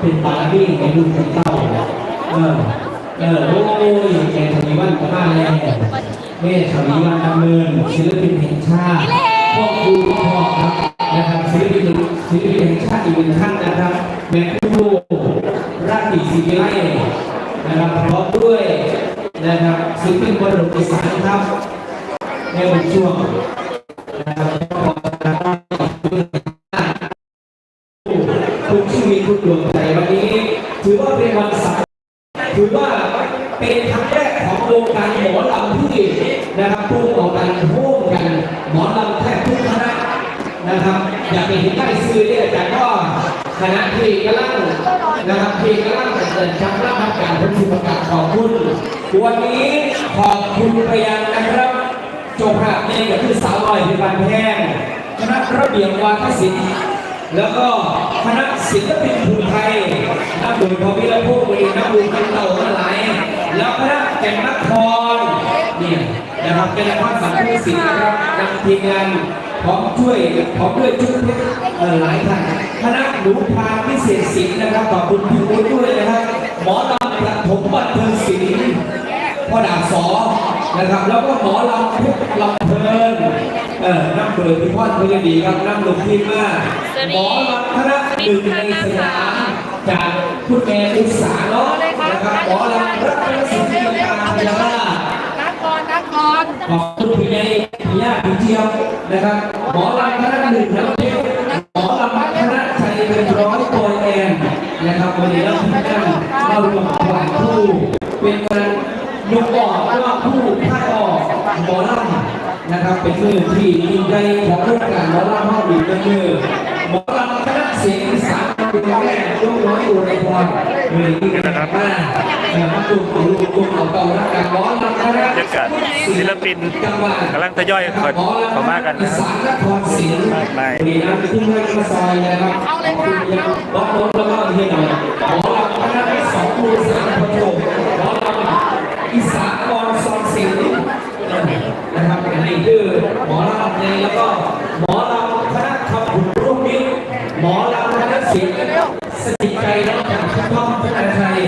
เป็นบาร์บี้ในรุ่นของเต้าเออ เออ โอ้ยแกทวีวันก็มาแล้วแม่ทวีวันดำเนินศิลปินแห่งชาติพ่อครูพ่อครับนะครับศิลปินศิลปินแห่งชาติอีกหนึ่งท่านนะครับแม่ครูราชกิศิริไลนะครับพร้อมด้วยนะครับศิลปินบรมอีสานครับในวันช่วงนะครับคุณชีวิตคุณดวงใจวันนี้ ถือว่าเป็นวันสำคัญถือว่าเป็นครั้งแรกของวงการหมอลำที่นะครับผู้ออกการร่วมกันหมอลำแทบทุกคณะนะครับ อยากไปเห็นใกล้ซื้อเนี่ยแต่ก็คณะที่กำลังนะครับที่กำลังจะเดินชักรับการพัฒนาการขอบคุณวันนี้ขอบคุณไปยังนะครับจงภาพนี่ก็คือสาวน้อยพิบันแพงคณะระเบียบวาทศิลป์ แล้วก็คณะศิลปินภูไทยนักบุญพอพิรพงศ์มีนักบุญกันเต่าทั้งหลายแล้วคณะแก่นนครเนี่ยนะครับเป็นนครสังคมศิลป์นะครับนำทีมงานพร้อมช่วยพร้อมด้วยชุดเพชรเอ่อหลายท่านคณะหนูพานพิเศษศิลป์นะครับขอบคุณพี่อุ้ยด้วยนะครับหมอลำประถมบันเทิงศิลป์ พ่อดาบสอนะครับ แล้วก็หมอลำพุกลำเพลินเออน้ำเปิดพี่พ่อเพื่อนดีครับน้ำลงที่มากหมอลำคณะหนึ่งในสยามจากคุณแม่อุตสาเนาะนะครับหมอลำรัตนสิทธิ์กาพยาบาลนักกรนักกรขอบคุณพี่ใหญ่พี่ย่าพี่เจียวนะครับหมอลำคณะหนึ่งน้ำเพชรหมอลำคณะชัยเป็นร้อยตัวแอนนะครับวันนี้เราทุกท่านเรารวมถวายผู้เป็นการ ยกออกว่าผู้พาดออกหมอลำนะครับ เป็นมือที่ยิ่งใหญ่ของโครงการหมอลำห้องดีเป็นมือหมอลำคณะเสียงสานเป็นแรกยกน้อยอุไรพรมือที่นะครับมาเอ่อมาตุ่มตุ่มตุ่มเอาเก่ารักกันหมอลำคณะบรรยากาศศิลปินกำลังทยอยเข้าเข้ามากันนะสานนครศรีมากมายมีน้ำขึ้นมาซอยนะครับขอบคุณยังบอกรถแล้วก็เฮียหน่อยหมอลำคณะสองมือสามพระโจหมอลำอีสานกรซองศิลป์นะครับอันนี้คือหมอลำในแล้วก็หมอลำคณะคำผุนร่วมมิตรหมอลำคณะศิลป์สติใจแล้วจากทุกท่องทุกอาชัย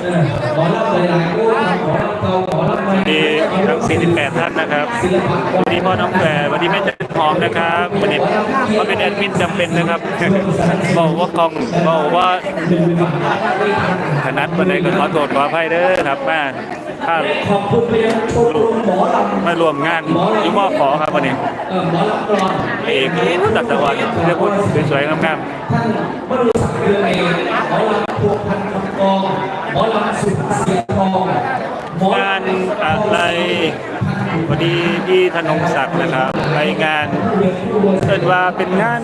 เออหมอลำหลายๆคู่หมอลำเก่าหมอลำใหม่ มีทั้ง 48 ท่านนะครับศิลปะวันนี้พ่อน้องแฝดวันนี้แม่จันหอมนะครับวันนี้เขาเป็นแอดมินจำเป็นนะครับบอกว่ากล้องบอกว่าขนัดวันนี้ก็ขอโทษขออภัยเด้อครับมาถ้าขอบคุณไปยังชมรมหมอลำมารวมงานอยุมอขอครับวันนี้เออหมอลำกรอนเอกตัดตะวันเรียกพูดสวยๆงามท่านมรุศักดิ์เรือเองหมอลำพวกพันคำกองหมอลำสุดเสียทองหมอๆงานอะไร วันนี้พี่ธนงศักดิ์นะครับรายงานเกิดว่าเป็นงาน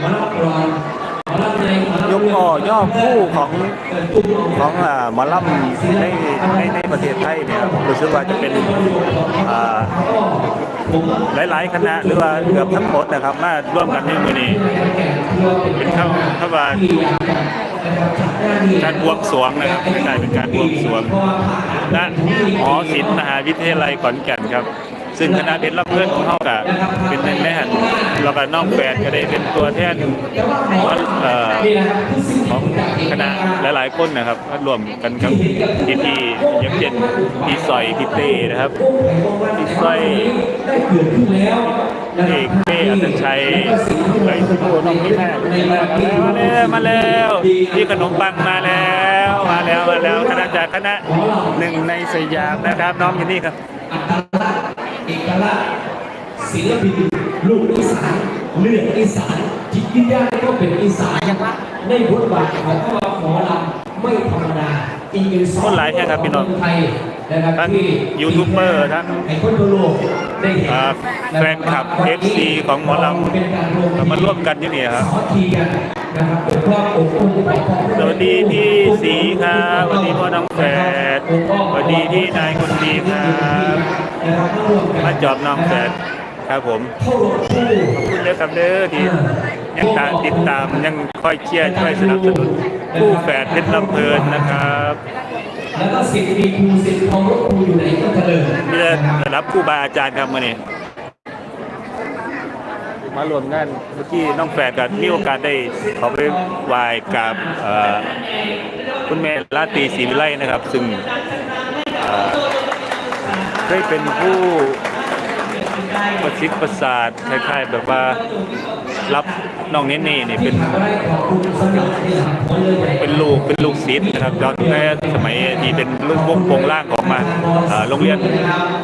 หมอลำกอนหมอนยกอ่อย่อคู่ของของอ่าหมอลำในในในประเทศไทยเนี่ยรู้สึกว่าจะเป็นอ่าหลาย ๆ คณะหรือว่าเกือบทั้งหมดนะครับ มาร่วมกันในมือนี้เป็นเข้าเข้าว่า การบวงสรวงนะครับไม่ใช่เป็นการบวงสรวงณหอศิลป์มหาวิทยาลัยขอนแก่นครับ ซึ่งคณะเพชรรับเพื่อนของเขาก็เป็นหนึ่งในหันเราก็น้องแฝดก็ได้เป็นตัวแทนเอ่อของคณะหลายๆคนนะครับรวมกันกับพี่พี่ๆอย่างเช่นพี่สอยพี่เต้นะครับพี่สอย เกิดขึ้นแล้วนะคเอรับกเป้อัตชัยไปโอ้น้องพี่แม่มาแล้วมาแล้วพี่ขนมปังมาแล้ว มาแล้วมาแล้วคณะจากคณะหนึ่งในสยามนะครับ น้องอยู่นี่ครับอัตลักษณ์เอกลักษณ์ศิลปินลูกอีสานเลือดอีสานจิตวิญญาณก็เป็นอีสานในบทบาทของพระหมอลำไม่ธรรมดาอีกหนึ่งสอคนหลายแห่งครับพี่น้องไทย นะครับทั้งที่ยูทูบเบอร์ทั้งให้คนทั่วโลกได้เห็นอ่าแฟนคลับ FC ของหมอลำเป็นการรวมเรามาร่วมกันอยู่นี่ครับสามัคคีกันนะครับเป็นความอบอุ่นของครอบครัวสวัสดีพี่สีครับสวัสดีพ่อน้องแฝดสวัสดีพี่นายคนดีครับนะครับมาร่วมกันมาจอบน้องแฝดครับผมเข้ารวมคู่ขอบคุณเด้อครับเด้อที่ยังตามติดตามยังคอยเชียร์ช่วยสนับสนุนผู้แฝดเพชรลำเพลินนะครับ แล้วก็สิทธิ์มีครูสิทธิ์ของรถครูอยู่ไหนก็เจริญมีแต่ระดับครูบาอาจารย์ครับมื่อนี้มารวมงานเมื่อกี้น้องแฝดกับมีโอกาสได้เขาไปไหว้กับเอ่อคุณแม่ลาตรีศรีวิไลนะครับ ซึ่งเอ่อเคยเป็นผู้ประชิดประสาทคล้ายๆแบบว่า รับน้องเนเน่นี่เป็นขอบคุณสำหรับที่หลังผลเป็นลูกเป็นลูกศิษย์นะครับย้อนแม่สมัยที่เป็นลูกวงโปงล่างของมาโรงเรียน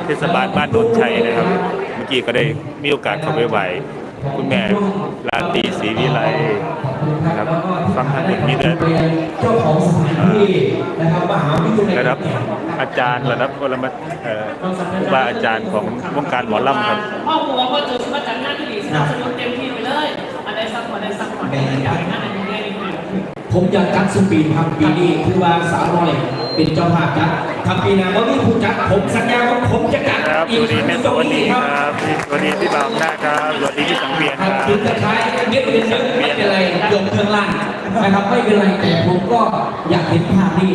เทศบาลบ้านโนนชัยนะครับ เมื่อกี้ก็ได้มีโอกาสเข้าไปไหวคุณแม่ลาตีศรีวิไลนะครับฟังทางบทนี้เลยเจ้าของสถานที่นะครับมหาวิทยาลัยระดับอาจารย์ระดับปรมาเอ่อครูบาอาจารย์ของวงการหมอลำครับพ่อครูว่าพ่อเจอสมัครจัดงานที่ดีสนับสนุนเต็มที่ อะไรซัพพอร์ตได้ซัพพอร์ตอยากให้งานอันนี้ได้ดีขึ้นผมอยากจัดสุปีครับปีนี้คือว่าสาวน้อยเป็นเจ้าภาพจัดทำปีหน้าว่ามีผู้จัดผมสัญญาว่าผมจะจัดครับสอีกวัสดีแม่สวัสดีคครัรับสวัสดีพี่บ่าวหน้าครับสวัสดีพี่สังเวียนคครัรับบถึงจะใช้เย็บเป็นเยอะไม่เป็นไรยกเครื่องล่างนะครับไม่เป็นไรแต่ผมก็อยากเห็นภาพนี้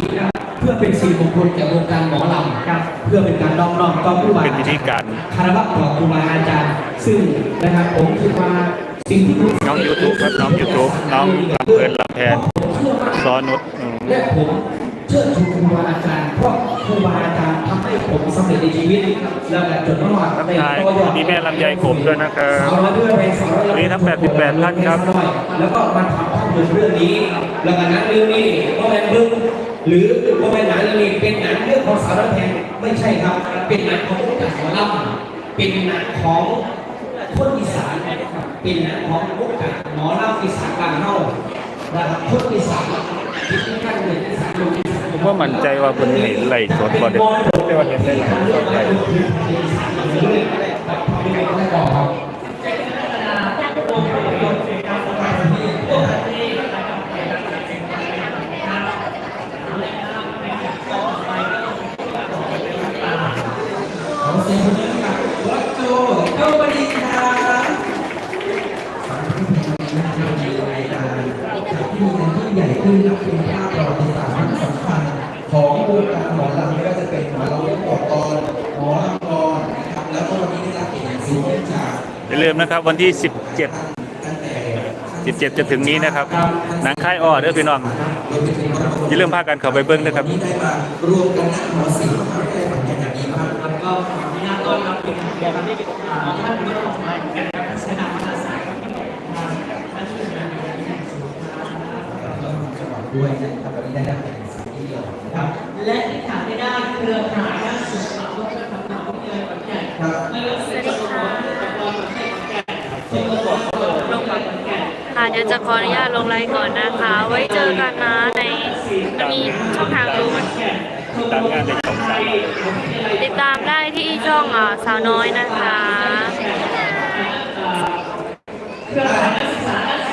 เพื่อเป็นสิ่งมงคลแก่วงการหมอลำเพื่อเป็นการน้อมน้อมต่อผู้บาเป็นวิธีการคารวะต่อครูบาอาจารย์ ซึ่งนะครับผมคิดว่าสิ่งที่ผม น้อง YouTube ครับน้อง YouTube น้องลำเพลินลำแพนซอนุชอืมและผมเชื่อชูครูบาอาจารย์เพราะครูบาอาจารย์ทำให้ผมสำเร็จในชีวิตแล้วก็จนรอดทักทายมีแม่ลำไยผมด้วยนะครับสาวละเรื่องเพลงสาวละวันนี้ทั้ง 88 ท่านครับ แล้วก็มาทำภาพยนตร์เรื่องนี้ แล้วก็หนังเรื่องนี้ก็เป็นเรื่องหรือก็เป็นหนังเรื่องนี้เป็นหนังเรื่องของสาวละแพงไม่ใช่ครับ เป็นหนังของวงการหมอลำเป็นหนังของคนอีสาน ป็นหนังของวงการหมอลำอีสาจบานเฮานะครับคนอีสาจที่ที่ขั้นเลยอีสานลงอีสานผมว่ามั่นใจว่าเป็นไห้ไล่สดก่อนเด็ดแต่ว่าเห็นได้หลายสดไหลอเสียงปรบมือให้กับวัดโจโจบดินทร์ครับฝันที่มีในรายการ จากที่มีงานที่ใหญ่ขึ้นนับเป็นภาพประวัติศาสตร์ครั้งสำคัญของวงการหมอลำไม่ว่าจะเป็นหมอลำวงกรหมอลำกรนะครับแล้วก็วันนี้ได้รับเกียรติสูงจากอย่าลืมนะครับวันที่ 17ตั้งแต่17 จะถึงนี้นะครับหนังค่ายอ้อเด้อพี่น้องรวมไปถึงคณะกรรมอย่าลืมพากันเข้าไปเบิ้งนะครับนี้ได้มารวมกันนักหมอศิลป์มหาวิทยาลัยขอนแก่นอย่างดีมากแล้วก็ขออนุญาตต้อนรับเป็นแขกรับเชิญของท่านผู้ชมในการสนามภาษา ด้วยนะครับวันนี้ได้รับเกียรติสูงที่เดียวนะครับ และที่ขาดไม่ได้เครือข่ายด้านสุขภาพและการทำวิทยาลัยขอนแก่นครับไม่ว่าจะเป็นตัวอุปกรณ์ขอนแก่นที่ประกอบกับโรงพยาบาลขอนแก่นค่ะเดี๋ยวจะขออนุญาตลงไลน์ก่อนนะคะ ไว้เจอกันนะในมันมีช่องทางรู้มันตามงานในช่องสามติดตามได้ที่ช่องอ่าสาวน้อยนะคะเครือข่ายด้าน